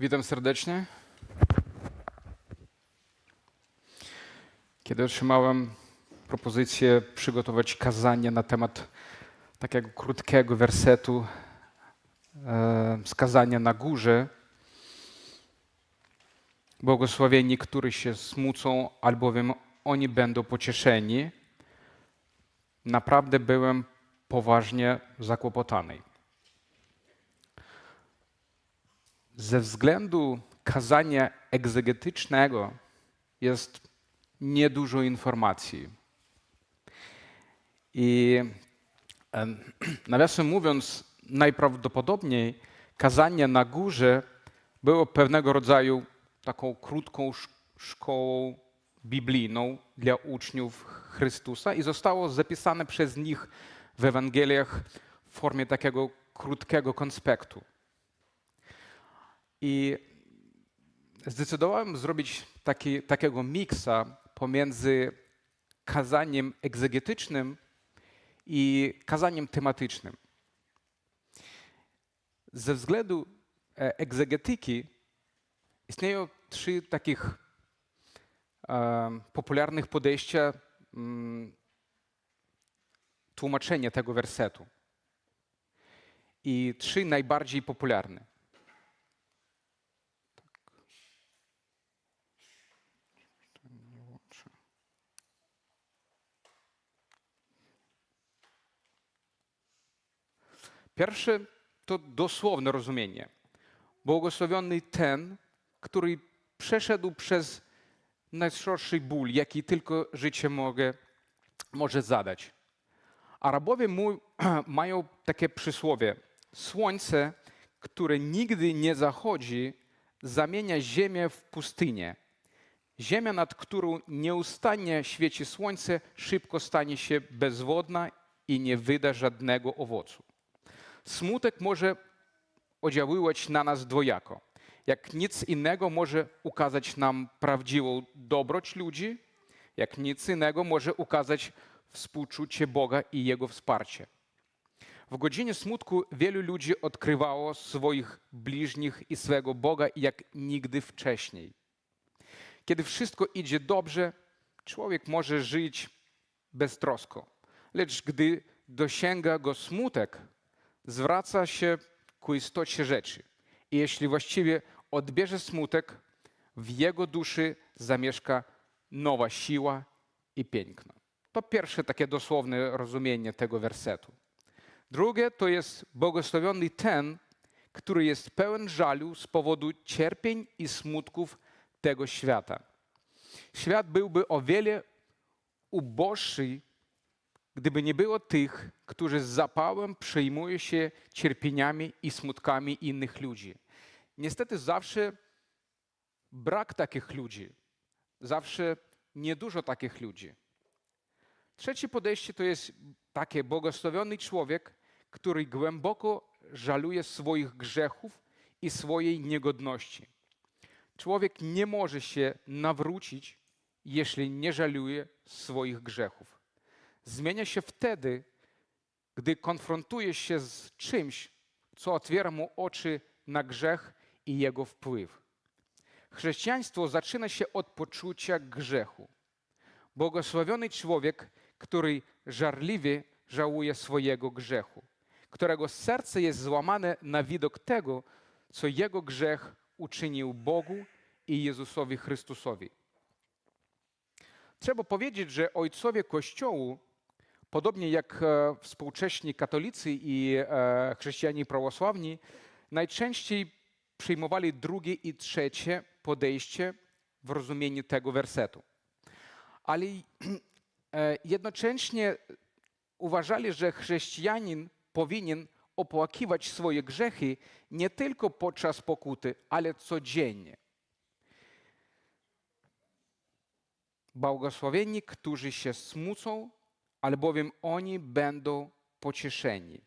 Witam serdecznie. Kiedy otrzymałem propozycję przygotować kazanie na temat takiego krótkiego wersetu e, na górze, błogosławieni, którzy się smucą, albowiem oni będą pocieszeni, naprawdę byłem poważnie zakłopotany. Ze względu kazania egzegetycznego jest niedużo informacji. I em, nawiasem mówiąc, najprawdopodobniej kazanie na górze było pewnego rodzaju taką krótką sz- szkołą biblijną dla uczniów Chrystusa i zostało zapisane przez nich w Ewangeliach w formie takiego krótkiego konspektu. I zdecydowałem zrobić taki, takiego miksa pomiędzy kazaniem egzegetycznym i kazaniem tematycznym. Ze względu e, egzegetyki istnieją trzy takich e, popularnych podejścia mm, tłumaczenia tego wersetu. I trzy najbardziej popularne. Pierwsze to dosłowne rozumienie. Błogosławiony ten, który przeszedł przez najsroższy ból, jaki tylko życie mogę, może zadać. Arabowie mają takie przysłowie. Słońce, które nigdy nie zachodzi, zamienia ziemię w pustynię. Ziemia, nad którą nieustannie świeci słońce, szybko stanie się bezwodna i nie wyda żadnego owocu. Smutek może oddziaływać na nas dwojako. Jak nic innego może ukazać nam prawdziwą dobroć ludzi, jak nic innego może ukazać współczucie Boga i Jego wsparcie. W godzinie smutku wielu ludzi odkrywało swoich bliźnich i swego Boga jak nigdy wcześniej. Kiedy wszystko idzie dobrze, człowiek może żyć beztrosko. Lecz gdy dosięga go smutek, zwraca się ku istocie rzeczy. I jeśli właściwie odbierze smutek, w jego duszy zamieszka nowa siła i piękno. To pierwsze takie dosłowne rozumienie tego wersetu. Drugie to jest błogosławiony ten, który jest pełen żalu z powodu cierpień i smutków tego świata. Świat byłby o wiele uboższy, gdyby nie było tych, którzy z zapałem przejmują się cierpieniami i smutkami innych ludzi. Niestety zawsze brak takich ludzi, zawsze niedużo takich ludzi. Trzecie podejście to jest takie błogosławiony człowiek, który głęboko żaluje swoich grzechów i swojej niegodności. Człowiek nie może się nawrócić, jeśli nie żaluje swoich grzechów. Zmienia się wtedy, gdy konfrontuje się z czymś, co otwiera mu oczy na grzech i jego wpływ. Chrześcijaństwo zaczyna się od poczucia grzechu. Błogosławiony człowiek, który żarliwie żałuje swojego grzechu, którego serce jest złamane na widok tego, co jego grzech uczynił Bogu i Jezusowi Chrystusowi. Trzeba powiedzieć, że ojcowie Kościołu, podobnie jak e, współcześni katolicy i e, chrześcijanie prawosławni, najczęściej przyjmowali drugie i trzecie podejście w rozumieniu tego wersetu. Ale e, jednocześnie uważali, że chrześcijanin powinien opłakiwać swoje grzechy nie tylko podczas pokuty, ale codziennie. Błogosławieni, którzy się smucą, albowiem oni będą pocieszeni.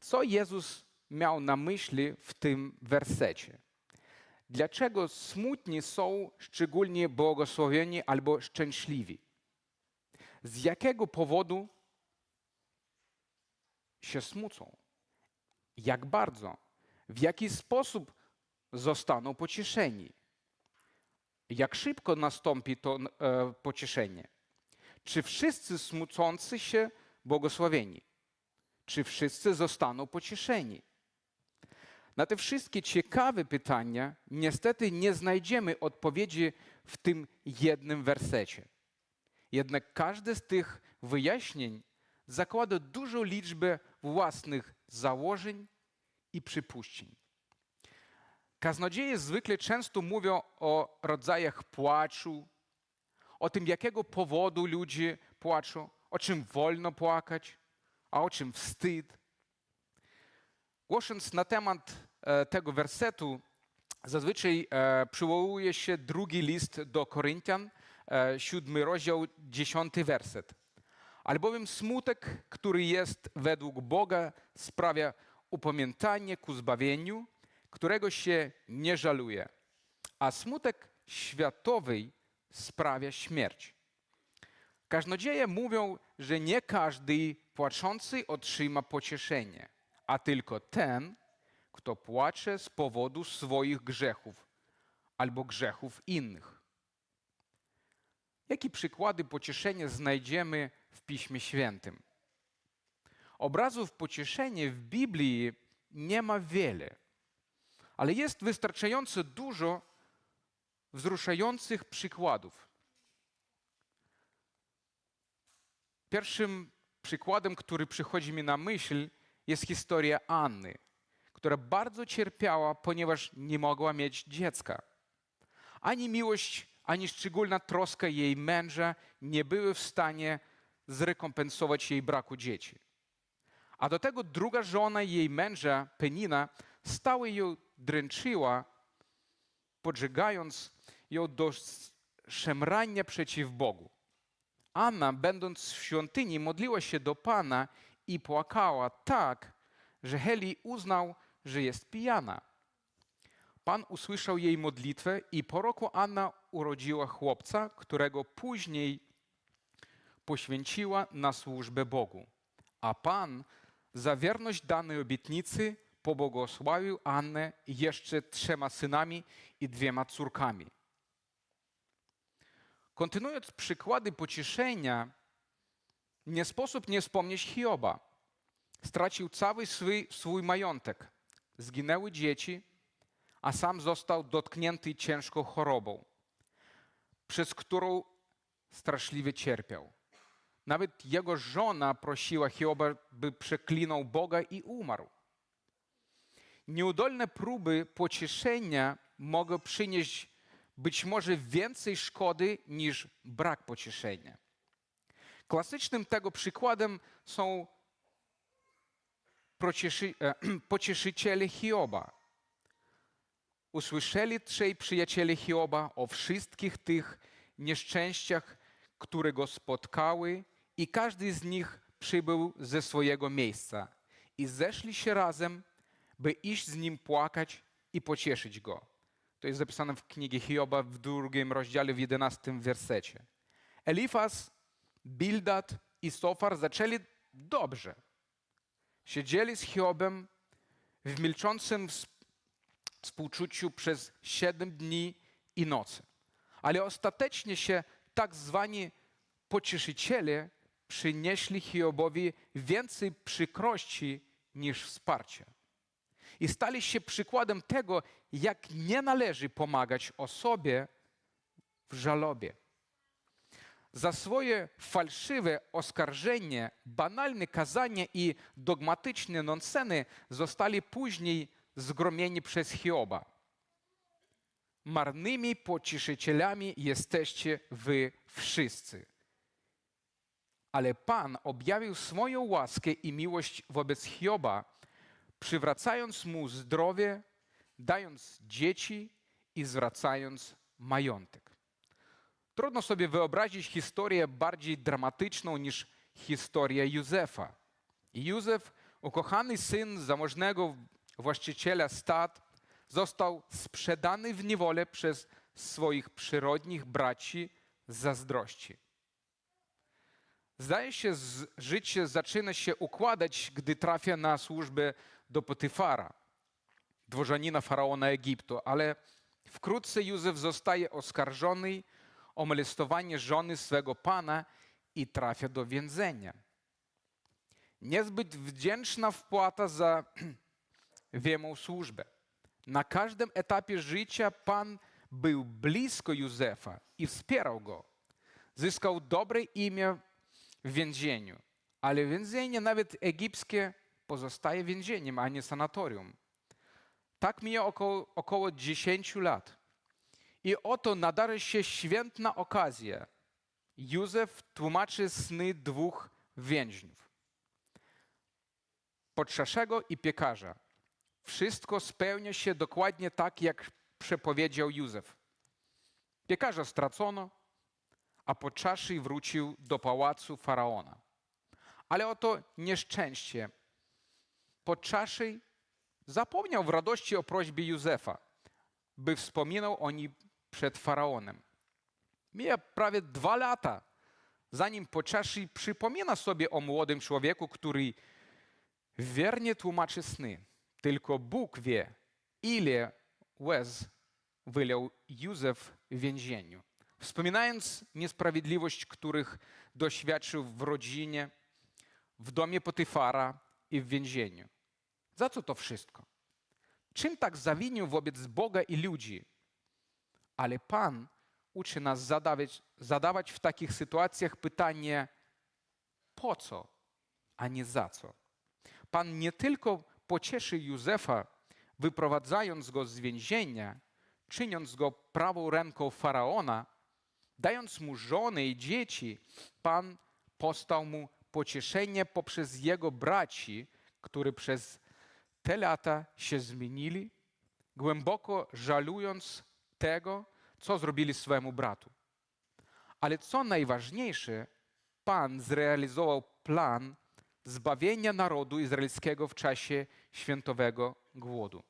Co Jezus miał na myśli w tym wersecie? Dlaczego smutni są szczególnie błogosławieni albo szczęśliwi? Z jakiego powodu się smucą? Jak bardzo? W jaki sposób zostaną pocieszeni. Jak szybko nastąpi to e, pocieszenie? Czy wszyscy smucący się błogosławieni? Czy wszyscy zostaną pocieszeni? Na te wszystkie ciekawe pytania niestety nie znajdziemy odpowiedzi w tym jednym wersecie. Jednak każde z tych wyjaśnień zakłada dużą liczbę własnych założeń i przypuszczeń. Kaznodzieje zwykle często mówią o rodzajach płaczu, o tym, jakiego powodu ludzie płaczą, o czym wolno płakać, a o czym wstyd. Głosząc na temat e, tego wersetu, zazwyczaj e, przywołuje się drugi list do Koryntian, e, siódmy rozdział, dziesiąty werset. Albowiem smutek, który jest według Boga, sprawia upamiętanie ku zbawieniu, którego się nie żaluje, a smutek światowy sprawia śmierć. Kaznodzieje mówią, że nie każdy płaczący otrzyma pocieszenie, a tylko ten, kto płacze z powodu swoich grzechów albo grzechów innych. Jakie przykłady pocieszenia znajdziemy w Piśmie Świętym? Obrazów pocieszenia w Biblii nie ma wiele, ale jest wystarczająco dużo wzruszających przykładów. Pierwszym przykładem, który przychodzi mi na myśl, jest historia Anny, która bardzo cierpiała, ponieważ nie mogła mieć dziecka. Ani miłość, ani szczególna troska jej męża nie były w stanie zrekompensować jej braku dzieci. A do tego druga żona jej męża, Penina, stała ją dręczyła, podżegając ją do szemrania przeciw Bogu. Anna, będąc w świątyni, modliła się do Pana i płakała tak, że Heli uznał, że jest pijana. Pan usłyszał jej modlitwę i po roku Anna urodziła chłopca, którego później poświęciła na służbę Bogu. A Pan za wierność danej obietnicy pobłogosławił Annę jeszcze trzema synami i dwiema córkami. Kontynuując przykłady pocieszenia, nie sposób nie wspomnieć Hioba. Stracił cały swój, swój majątek, zginęły dzieci, a sam został dotknięty ciężką chorobą, przez którą straszliwie cierpiał. Nawet jego żona prosiła Hioba, by przeklinał Boga i umarł. Nieudolne próby pocieszenia mogą przynieść być może więcej szkody niż brak pocieszenia. Klasycznym tego przykładem są e, pocieszyciele Hioba. Usłyszeli trzej przyjaciele Hioba o wszystkich tych nieszczęściach, które go spotkały, i każdy z nich przybył ze swojego miejsca. I zeszli się razem, by iść z nim płakać i pocieszyć go. To jest zapisane w Księgi Hioba w drugim rozdziale, w jedenastym wersecie. Elifas, Bildad i Sofar zaczęli dobrze. Siedzieli z Hiobem w milczącym współczuciu przez siedem dni i nocy. Ale ostatecznie się tak zwani pocieszyciele przynieśli Hiobowi więcej przykrości niż wsparcia i stali się przykładem tego, jak nie należy pomagać osobie w żalobie. Za swoje fałszywe oskarżenie, banalne kazanie i dogmatyczne nonseny zostali później zgromieni przez Hioba. Marnymi pocieszycielami jesteście wy wszyscy. Ale Pan objawił swoją łaskę i miłość wobec Hioba, przywracając mu zdrowie, dając dzieci i zwracając majątek. Trudno sobie wyobrazić historię bardziej dramatyczną niż historia Józefa. Józef, ukochany syn zamożnego właściciela stad, został sprzedany w niewolę przez swoich przyrodnich braci z zazdrości. Zdaje się, że życie zaczyna się układać, gdy trafia na służbę do Potyfara. dworzanina faraona Egiptu, ale wkrótce Józef zostaje oskarżony o molestowanie żony swego pana i trafia do więzienia. Niezbyt wdzięczna wpłata za wiemą służbę. Na każdym etapie życia Pan był blisko Józefa i wspierał go. Zyskał dobre imię w więzieniu, ale więzienie, nawet egipskie, pozostaje więzieniem, a nie sanatorium. Tak mija około, około 10 lat. I oto nadarza się świętna okazja. Józef tłumaczy sny dwóch więźniów. Podczaszego i piekarza. Wszystko spełnia się dokładnie tak, jak przepowiedział Józef. Piekarza stracono, a podczaszy wrócił do pałacu faraona. Ale oto nieszczęście. Podczaszy zapomniał w radości o prośbie Józefa, by wspominał o nim przed faraonem. Mija prawie dwa lata, zanim Podczaszy przypomina sobie o młodym człowieku, który wiernie tłumaczy sny. Tylko Bóg wie, ile łez wylał Józef w więzieniu. Wspominając niesprawiedliwość, których doświadczył w rodzinie, w domie Potyfara i w więzieniu. Za co to wszystko? Czym tak zawinił wobec Boga i ludzi? Ale Pan uczy nas zadawać, zadawać w takich sytuacjach pytanie po co, a nie za co. Pan nie tylko pocieszy Józefa, wyprowadzając go z więzienia, czyniąc go prawą ręką faraona, dając mu żony i dzieci, Pan postał mu pocieszenie poprzez jego braci, którzy przez te lata się zmienili, głęboko żalując tego, co zrobili swemu bratu. Ale co najważniejsze, Pan zrealizował plan zbawienia narodu izraelskiego w czasie świętowego głodu.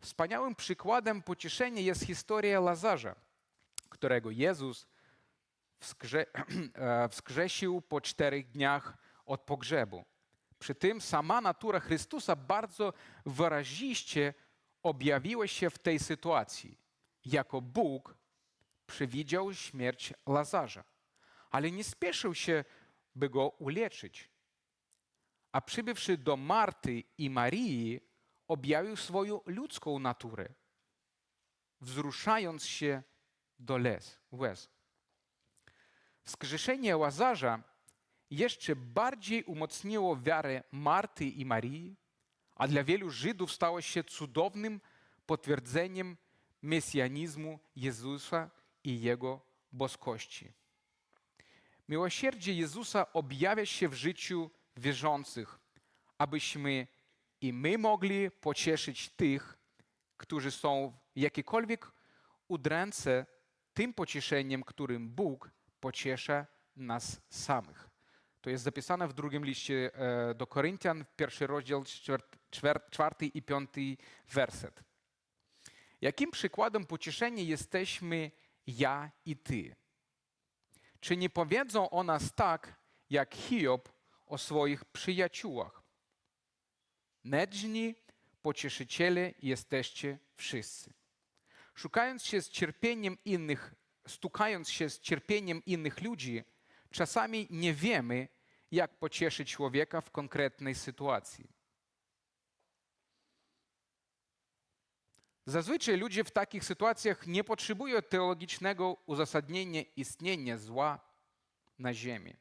Wspaniałym przykładem pocieszenia jest historia Lazarza, którego Jezus wskrze, wskrzesił po czterech dniach od pogrzebu. Przy tym sama natura Chrystusa bardzo wyraziście objawiła się w tej sytuacji. Jako Bóg przewidział śmierć Lazarza, ale nie spieszył się, by go uleczyć. A przybywszy do Marty i Marii, objawił swoją ludzką naturę, wzruszając się do les, łez. Wskrzeszenie Łazarza jeszcze bardziej umocniło wiarę Marty i Marii, a dla wielu Żydów stało się cudownym potwierdzeniem mesjanizmu Jezusa i Jego boskości. Miłosierdzie Jezusa objawia się w życiu wierzących, abyśmy i my mogli pocieszyć tych, którzy są w jakiejkolwiek udręce tym pocieszeniem, którym Bóg pociesza nas samych. To jest zapisane w drugim liście e, do Koryntian, pierwszy rozdział, czwarty i piąty werset. Jakim przykładem pocieszenia jesteśmy ja i ty? Czy nie powiedzą o nas tak, jak Hiob o swoich przyjaciółach? Nedźni pocieszyciele jesteście wszyscy. Szukając się z cierpieniem innych, stukając się z cierpieniem innych ludzi, czasami nie wiemy, jak pocieszyć człowieka w konkretnej sytuacji. Zazwyczaj ludzie w takich sytuacjach nie potrzebują teologicznego uzasadnienia istnienia zła na ziemi.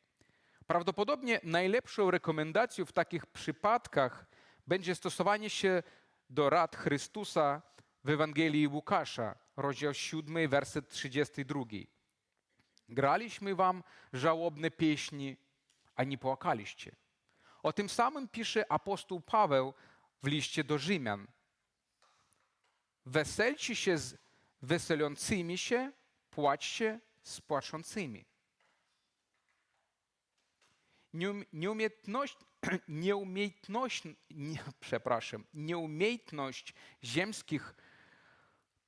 Prawdopodobnie najlepszą rekomendacją w takich przypadkach będzie stosowanie się do rad Chrystusa w Ewangelii Łukasza, rozdział 7, werset 32. Graliśmy wam żałobne pieśni, a nie płakaliście. O tym samym pisze apostoł Paweł w liście do Rzymian. Weselcie się z weselącymi się, płaczcie z płaczącymi. Nieumiejętność, nieumiejętność, nie, przepraszam, nieumiejętność ziemskich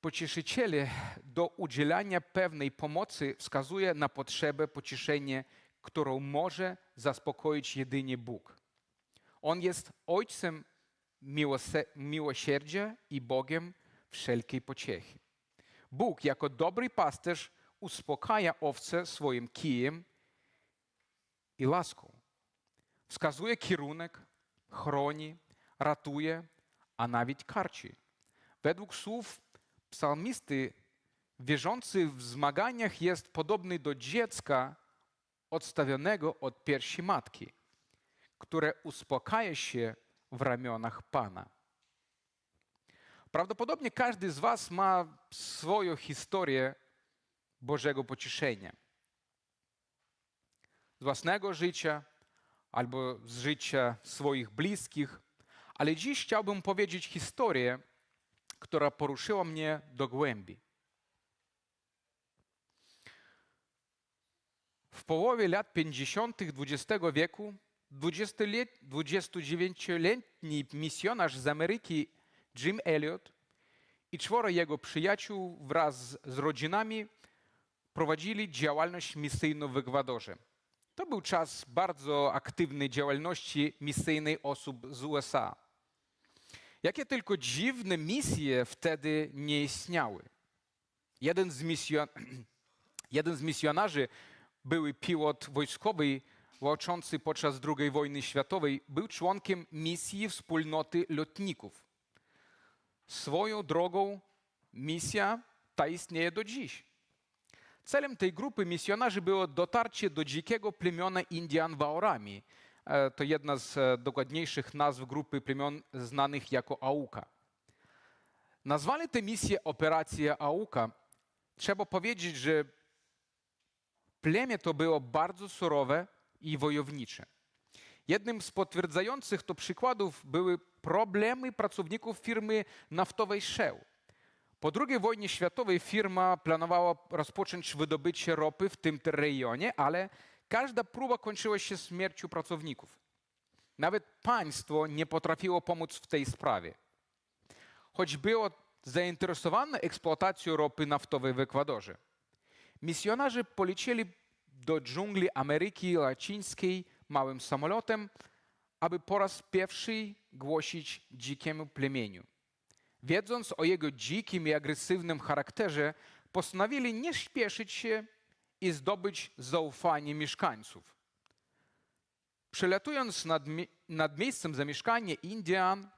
pocieszycieli do udzielania pewnej pomocy wskazuje na potrzebę pocieszenia, którą może zaspokoić jedynie Bóg. On jest Ojcem miłosierdzia i Bogiem wszelkiej pociechy. Bóg jako dobry pasterz uspokaja owce swoim kijem i laską. Wskazuje kierunek, chroni, ratuje, a nawet karci. Według słów psalmisty, wierzący w zmaganiach jest podobny do dziecka odstawionego od piersi matki, które uspokaja się w ramionach Pana. Prawdopodobnie każdy z Was ma swoją historię Bożego pocieszenia. Z własnego życia albo z życia swoich bliskich, ale dziś chciałbym powiedzieć historię, która poruszyła mnie do głębi. W połowie lat 50. XX wieku 20-let- 29-letni misjonarz z Ameryki Jim Elliot i czworo jego przyjaciół wraz z rodzinami prowadzili działalność misyjną w Ekwadorze. To był czas bardzo aktywnej działalności misyjnej osób z USA. Jakie tylko dziwne misje wtedy nie istniały. Jeden z, misjon... Jeden z misjonarzy, były pilot wojskowy walczący podczas II wojny światowej, był członkiem misji wspólnoty lotników. Swoją drogą misja ta istnieje do dziś. Celem tej grupy misjonarzy było dotarcie do dzikiego plemiona Indian Waorami. E, To jedna z e, dokładniejszych nazw grupy plemion znanych jako Auka. Nazwali tę misję Operacja Auka. Trzeba powiedzieć, że plemię to było bardzo surowe i wojownicze. Jednym z potwierdzających to przykładów były problemy pracowników firmy naftowej Shell. Po II wojnie światowej firma planowała rozpocząć wydobycie ropy w tym rejonie, ale każda próba kończyła się śmiercią pracowników. Nawet państwo nie potrafiło pomóc w tej sprawie. Choć było zainteresowane eksploatacją ropy naftowej w Ekwadorze. Misjonarze polecieli do dżungli Ameryki Łacińskiej małym samolotem, aby po raz pierwszy głosić dzikiemu plemieniu. Wiedząc o jego dzikim i agresywnym charakterze, postanowili nie śpieszyć się i zdobyć zaufanie mieszkańców. Przelatując nad, nad miejscem zamieszkania Indian,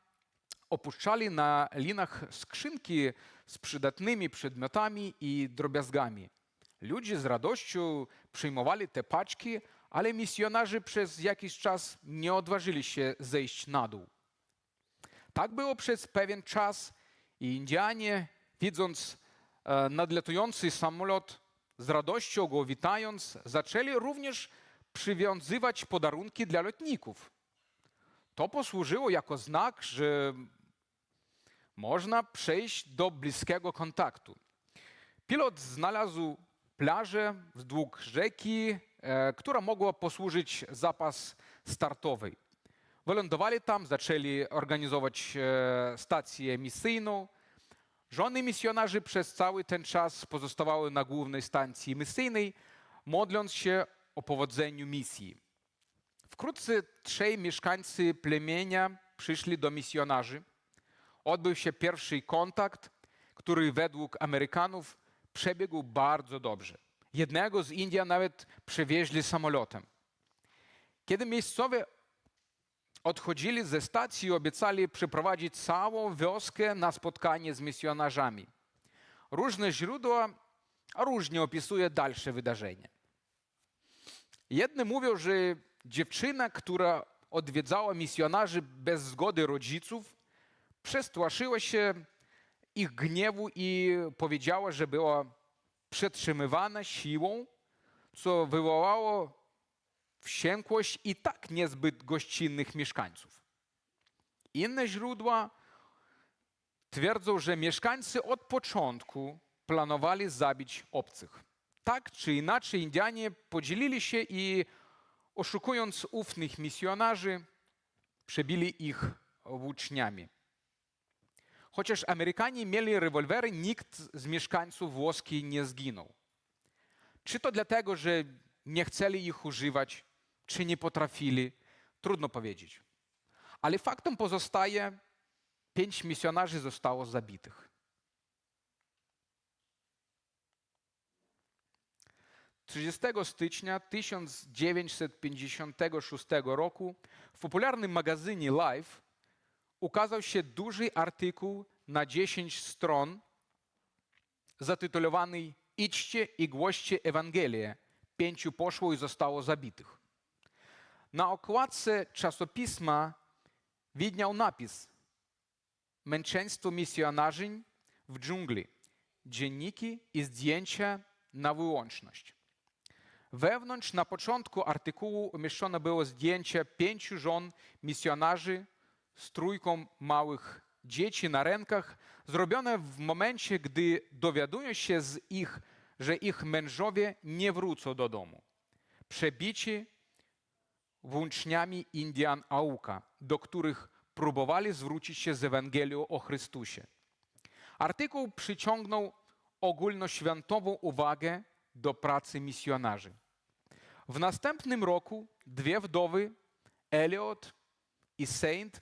opuszczali na linach skrzynki z przydatnymi przedmiotami i drobiazgami. Ludzie z radością przyjmowali te paczki, ale misjonarze przez jakiś czas nie odważyli się zejść na dół. Tak było przez pewien czas i Indianie, widząc e, nadlatujący samolot, z radością go witając, zaczęli również przywiązywać podarunki dla lotników. To posłużyło jako znak, że można przejść do bliskiego kontaktu. Pilot znalazł plażę wzdłuż rzeki, e, która mogła posłużyć zapas startowej. Wylądowali tam, zaczęli organizować e, stację misyjną. Żony misjonarzy przez cały ten czas pozostawały na głównej stacji misyjnej, modląc się o powodzeniu misji. Wkrótce trzej mieszkańcy plemienia przyszli do misjonarzy. Odbył się pierwszy kontakt, który według Amerykanów przebiegł bardzo dobrze. Jednego z Indian nawet przewieźli samolotem. Kiedy miejscowi odchodzili ze stacji, obiecali przeprowadzić całą wioskę na spotkanie z misjonarzami. Różne źródła różnie opisują dalsze wydarzenia. Jedne mówią, że dziewczyna, która odwiedzała misjonarzy bez zgody rodziców, przestraszyła się ich gniewu i powiedziała, że była przetrzymywana siłą, co wywołało wściekłość i tak niezbyt gościnnych mieszkańców. Inne źródła twierdzą, że mieszkańcy od początku planowali zabić obcych. Tak czy inaczej, Indianie podzielili się i oszukując ufnych misjonarzy, przebili ich włóczniami. Chociaż Amerykanie mieli rewolwery, nikt z mieszkańców włoskiej nie zginął. Czy to dlatego, że nie chcieli ich używać, czy nie potrafili, trudno powiedzieć. Ale faktem pozostaje, pięć misjonarzy zostało zabitych. 30 stycznia 1956 roku w popularnym magazynie Life ukazał się duży artykuł na 10 stron zatytułowany Idźcie i głoście Ewangelię. Pięciu poszło i zostało zabitych. Na okładce czasopisma widniał napis Męczeństwo misjonarzy w dżungli. Dzienniki i zdjęcia na wyłączność. Wewnątrz na początku artykułu umieszczone było zdjęcie pięciu żon misjonarzy z trójką małych dzieci na rękach, zrobione w momencie, gdy dowiadują się z ich, że ich mężowie nie wrócą do domu. Przebici włóczniami Indian Auka, do których próbowali zwrócić się z Ewangelią o Chrystusie. Artykuł przyciągnął ogólnoświatową uwagę do pracy misjonarzy. W następnym roku dwie wdowy, Elliot i Saint,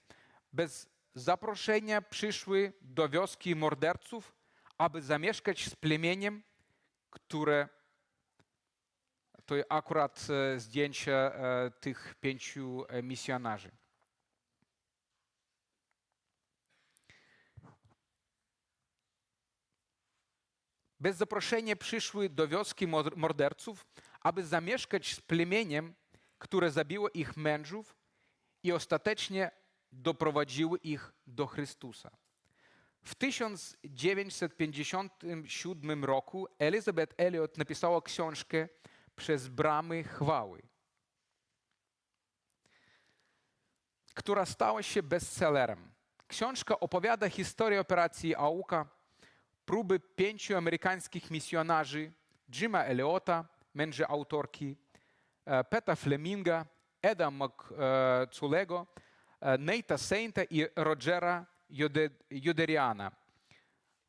bez zaproszenia przyszły do wioski morderców, aby zamieszkać z plemieniem, które to akurat e, zdjęcie e, tych pięciu e, misjonarzy. Bez zaproszenia przyszły do wioski morderców, aby zamieszkać z plemieniem, które zabiło ich mężów i ostatecznie doprowadziły ich do Chrystusa. W 1957 roku Elizabeth Elliot napisała książkę Przez bramy chwały, która stała się bestsellerem. Książka opowiada historię operacji Auka, próby pięciu amerykańskich misjonarzy Jima Eliota, męża autorki, Peta Fleminga, Eda McCulego, Neita Sainta i Rogera Juderiana.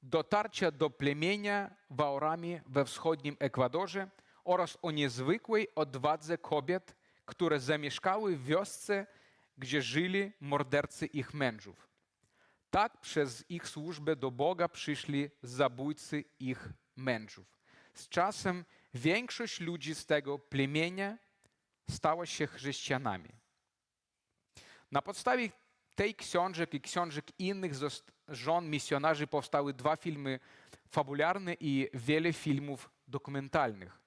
Dotarcia do plemienia w Aurami we wschodnim Ekwadorze oraz o niezwykłej odwadze kobiet, które zamieszkały w wiosce, gdzie żyli mordercy ich mężów. Tak przez ich służbę do Boga przyszli zabójcy ich mężów. Z czasem większość ludzi z tego plemienia stała się chrześcijanami. Na podstawie tej książek i książek innych żon misjonarzy powstały dwa filmy fabularne i wiele filmów dokumentalnych.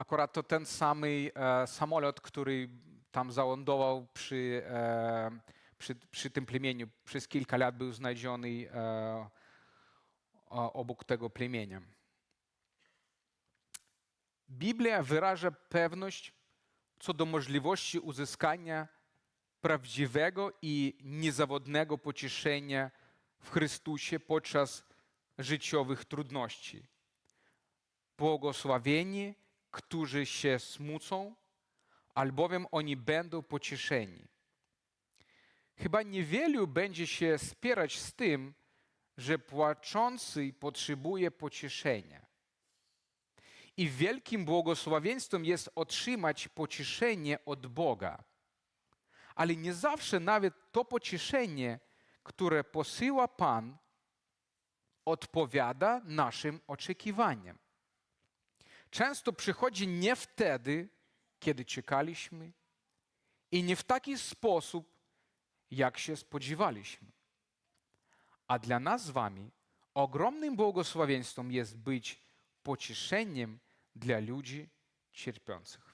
Akurat to ten sam e, samolot, który tam zalądował przy, e, przy, przy tym plemieniu. Przez kilka lat był znaleziony e, obok tego plemienia. Biblia wyraża pewność co do możliwości uzyskania prawdziwego i niezawodnego pocieszenia w Chrystusie podczas życiowych trudności. Błogosławieni, którzy się smucą, albowiem oni będą pocieszeni. Chyba niewielu będzie się spierać z tym, że płaczący potrzebuje pocieszenia. I wielkim błogosławieństwem jest otrzymać pocieszenie od Boga. Ale nie zawsze nawet to pocieszenie, które posyła Pan, odpowiada naszym oczekiwaniom. Często przychodzi nie wtedy, kiedy czekaliśmy, i nie w taki sposób, jak się spodziewaliśmy. A dla nas z Wami ogromnym błogosławieństwem jest być pocieszeniem dla ludzi cierpiących.